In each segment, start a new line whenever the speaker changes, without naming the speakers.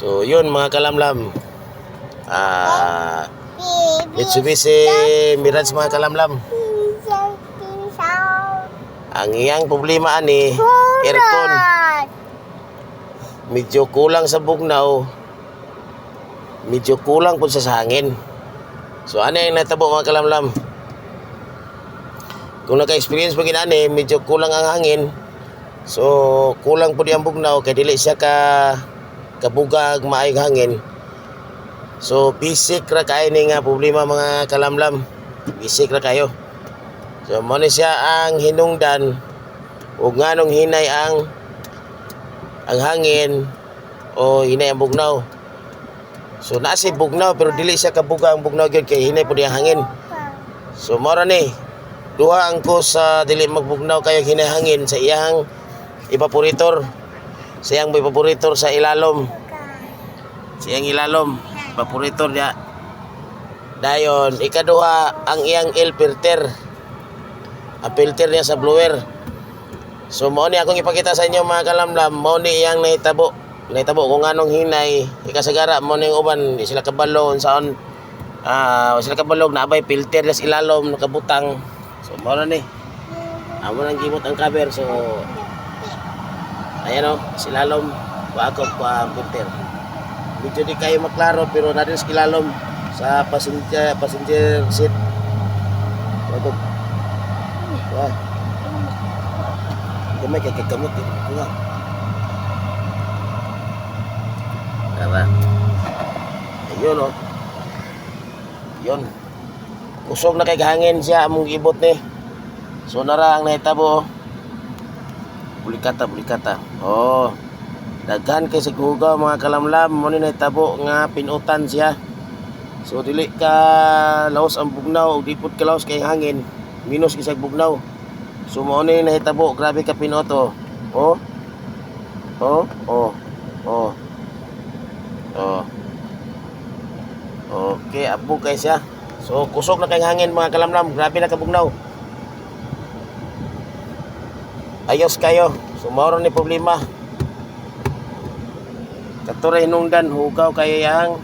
So, yun mga kalamlam. Ah, Mitsubishi Mirage mga kalamlam. Ang iyang problema ani, aircon. Medyo kulang sa bugnaw. Medyo kulang po sa hangin. So, ano yung natabo mga kalamlam? Kung naka-experience pa ginani, medyo kulang ang hangin. So, kulang po di ang bugnaw kay dili siya ka kabugag maayong hangin. So, basic ra kayo ni nga problema mga kalamlam. Basic ra kayo. So, mo ni siya ang hinungdan ug nganong hinay ang ang hangin o hinay ang bugnaw. So, naa si bugnaw pero dili siya kabuga ang bugnaw gyud kay hinay po di ang hangin. So, mora ni duha ang ko sa dili magbugnaw kayo hinay hangin sa iyang evaporator. Sa iyang evaporator sa ilalom. Sa iyang ilalom, evaporator niya. Dayon, ikaduha ang iyang air filter. Ang filter niya sa blower. So mao ni akong ipakita sa inyo mga kalamlam, mao ni iyang nahitabo. Nahitabo kung anong hinay, ikasagara mo ning uban, sila kabalo saon ah sila kabalog na abay filter sa ilalom nakabutang. So mao na ni. Amo nang gimot ang cover so ayan o, silalom wakop pa ang filter. Medyo di kayo maklaro pero natin sa ilalom sa passenger passenger seat. Wakop. Wah. Gamay kay kagamot eh. Kuha. Tara. Ayun oh. Yun. Kusog na kay hangin siya among ibot ni. So nara ang nahitabo. oh. Bulikata, bulikata. Oh. Daghan kay sa gugaw mga kalamlam mo ni nahitabo nga pinutan siya. So dili ka laos ang bugnaw, ug dipot ka laos kay hangin. Minus kisag bugnaw. So mo ni nahitabo, grabe ka pinoto. Oh. Oh, oh. Oh. Oh. Okay, abo kay siya. So kusog na kay hangin mga kalamlam, grabe na kabugnaw. Ayos kayo. So mao ni problema. Katuray hinungdan, hugaw kayo yang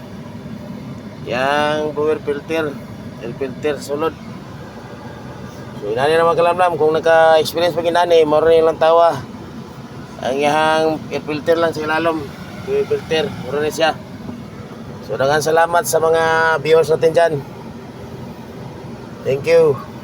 yang power filter, air filter sulod. So inani na mga kalamlam kung naka-experience pa ginani, mao rin lang tawa. Ang yang air filter lang sa ilalom, power filter, mao rin siya. So daghang salamat sa mga viewers natin dyan. Thank you.